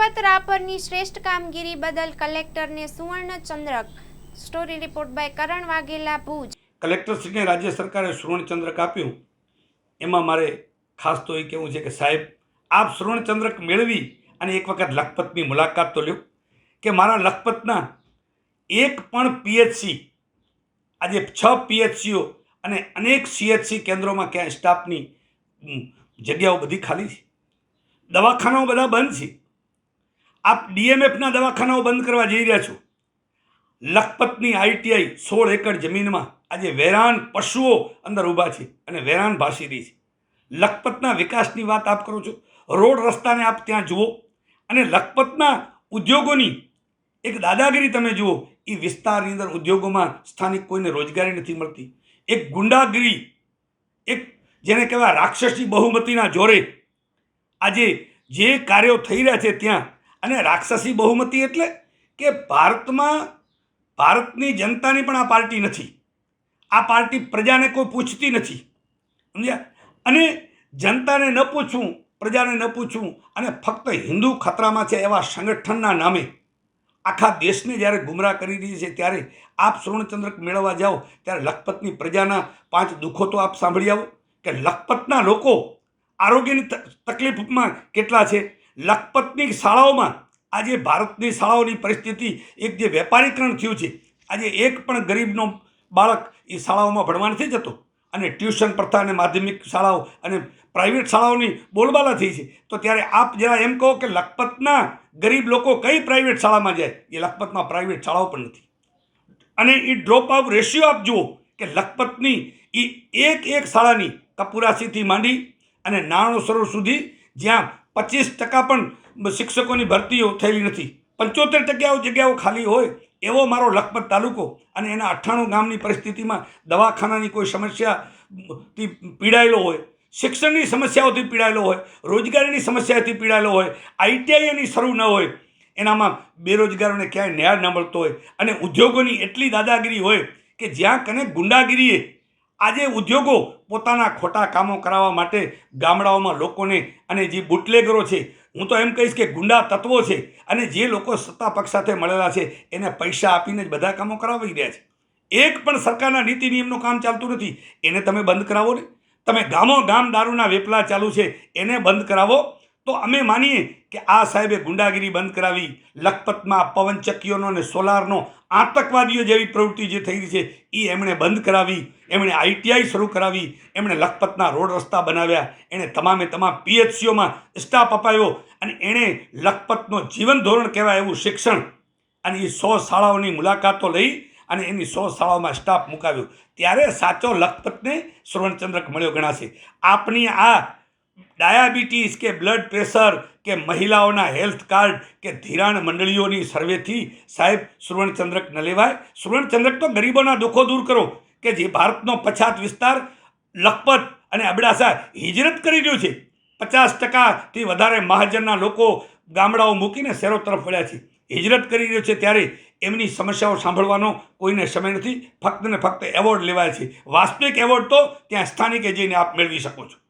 લખપત રાપરની શ્રેષ્ઠ કામગીરી બદલ કલેક્ટરને સુવર્ણ ચંદ્રક story report by Karan Vaghela, Bhuj. કલેક્ટરશ્રીને રાજ્ય સરકારે સુવર્ણચંદ્રક આપ્યું. એમાં મારે ખાસ તો એ કહેવું છે કે સાહેબ, આપ સુવર્ણચંદ્રક મેળવી અને એક વખત લખપતની મુલાકાત તો લ્યો. કે મારા લખપતના એક પણ પીએચસી, આજે છ પીએચસીઓ અને અનેક સીએચસી કેન્દ્રોમાં ક્યાંય સ્ટાફની જગ્યાઓ બધી ખાલી છે. દવાખાનાઓ બધા બંધ છે. આપ ડીએમએફના દવાખાનાઓ બંધ કરવા જઈ રહ્યા છો. લખપતની આઈટીઆઈ સોળ એકર જમીનમાં આજે વેરાન પશુઓ અંદર ઊભા છે અને વેરાન ભાસી રહી છે. લખપતના વિકાસની વાત આપ કરો છો. રોડ રસ્તાને આપ ત્યાં જુઓ અને લખપતના ઉદ્યોગોની એક દાદાગીરી તમે જુઓ. એ વિસ્તારની અંદર ઉદ્યોગોમાં સ્થાનિક કોઈને રોજગારી નથી મળતી. એક ગુંડાગીરી, એક જેને કહેવાય રાક્ષસી બહુમતીના જોરે આજે જે કાર્યો થઈ રહ્યા છે ત્યાં અને રાક્ષસી બહુમતી એટલે કે ભારતમાં, ભારતની જનતાની પણ આ પાર્ટી નથી. આ પાર્ટી પ્રજાને કોઈ પૂછતી નથી. સમજ્યા? અને જનતાને ન પૂછવું પ્રજાને ન પૂછવું અને ફક્ત હિન્દુ ખતરામાં છે એવા સંગઠનના નામે. આખા દેશને જ્યારે ગુમરાહ કરી રહી છે, ત્યારે આપ સુવર્ણચંદ્રક મેળવવા જાઓ, ત્યારે લખપતની પ્રજાના પાંચ દુઃખો તો આપ સાંભળી આવો કે લખપતના લોકો આરોગ્યની તકલીફમાં કેટલા છે? લખપતની શાળાઓમાં આજે ભારતની શાળાઓની પરિસ્થિતિ, એક જે વેપારીકરણ થયું છે, આજે એક પણ ગરીબનો બાળક એ શાળાઓમાં ભણવા નથી જતો. અને ટ્યુશન પ્રથા અને માધ્યમિક શાળાઓ અને પ્રાઇવેટ શાળાઓની બોલબાલા થઈ છે. તો ત્યારે આપ જરા એમ કહો કે લખપતના ગરીબ લોકો કઈ પ્રાઇવેટ શાળામાં જાય? એ લખપતમાં પ્રાઇવેટ શાળાઓ પણ નથી. અને એ ડ્રોપ આઉટ રેશિયો આપ જુઓ કે લખપતની એ એક એક શાળાની કપુરાસીથી માંડી અને નાણો સરોવર સુધી જ્યાં પચીસ ટકા પણ શિક્ષકોની ભરતીઓ થયેલી નથી. પંચોતેર ટકા જગ્યાઓ ખાલી હોય એવો મારો લખપત તાલુકો અને એના અઠ્ઠાણું ગામની પરિસ્થિતિમાં દવાખાનાની કોઈ સમસ્યાથી પીડાયેલો હોય, શિક્ષણની સમસ્યાઓથી પીડાયેલો હોય, રોજગારીની સમસ્યાથી પીડાયેલો હોય આઈટીઆઈ એની શરૂ ન હોય, એનામાં બેરોજગારોને ક્યાંય ન્યાય ન મળતો હોય અને ઉદ્યોગોની એટલી દાદાગીરી હોય કે જ્યાં કને ગુંડાગીરીએ આજે ઉદ્યોગો પોતાના ખોટા કામો કરાવવા માટે ગામડાઓમાં લોકોને અને જે બુટલેગરો છે, હું તો એમ કહીશ કે ગુંડા તત્વો છે અને જે લોકો સત્તા પક્ષ સાથે મળેલા છે, એને પૈસા આપીને જ બધા કામો કરાવી રહ્યા છે. એક પણ સરકારના નીતિ નિયમનું કામ ચાલતું નથી. એને તમે બંધ કરાવો ને. તમે ગામો ગામ દારૂના વેપલા ચાલુ છે, એને બંધ કરાવો. તો અમે માનીએ કે આ સાહેબે ગુંડાગીરી બંધ કરાવી, લખપતમાં પવનચક્કીઓનો અને સોલારનો આતંકવાદીઓ જેવી પ્રવૃત્તિ જે થઈ રહી છે એ એમણે બંધ કરાવી, એમણે આઈટીઆઈ શરૂ કરાવી, એમણે લખપતના રોડ રસ્તા બનાવ્યા, એણે તમામે તમામ પીએચસીઓમાં સ્ટાફ અપાયો અને એણે લખપતનો જીવન ધોરણ કહેવાય એવું શિક્ષણ અને એ સો શાળાઓની મુલાકાતો લઈ અને એની સો શાળાઓમાં સ્ટાફ મુકાવ્યો. ત્યારે સાચો લખપતને સુવર્ણચંદ્રક મળ્યો ગણાશે. આપની આ ડાયાબિટીસ કે બ્લડ પ્રેશર કે મહિલાઓના હેલ્થ કાર્ડ કે ધિરાણ મંડળીઓની સર્વેથી સાહેબ, સુવર્ણચંદ્રક ન લેવાય. સુવર્ણચંદ્રક તો ગરીબોના દુઃખો દૂર કરો કે જે ભારતનો પછાત વિસ્તાર લખપત અને અબડાસા હિજરત કરી રહ્યો છે. પચાસ ટકાથી વધારે મહાજનના લોકો ગામડાઓ મૂકીને શહેરો તરફ વળ્યા છે. હિજરત કરી રહ્યો છે ત્યારે એમની સમસ્યાઓ સાંભળવાનો કોઈને સમય નથી. ફક્ત ને ફક્ત એવોર્ડ લેવાય છે. વાસ્તવિક એવોર્ડ તો ત્યાં સ્થાનિકે જઈને આપ મેળવી શકો છો.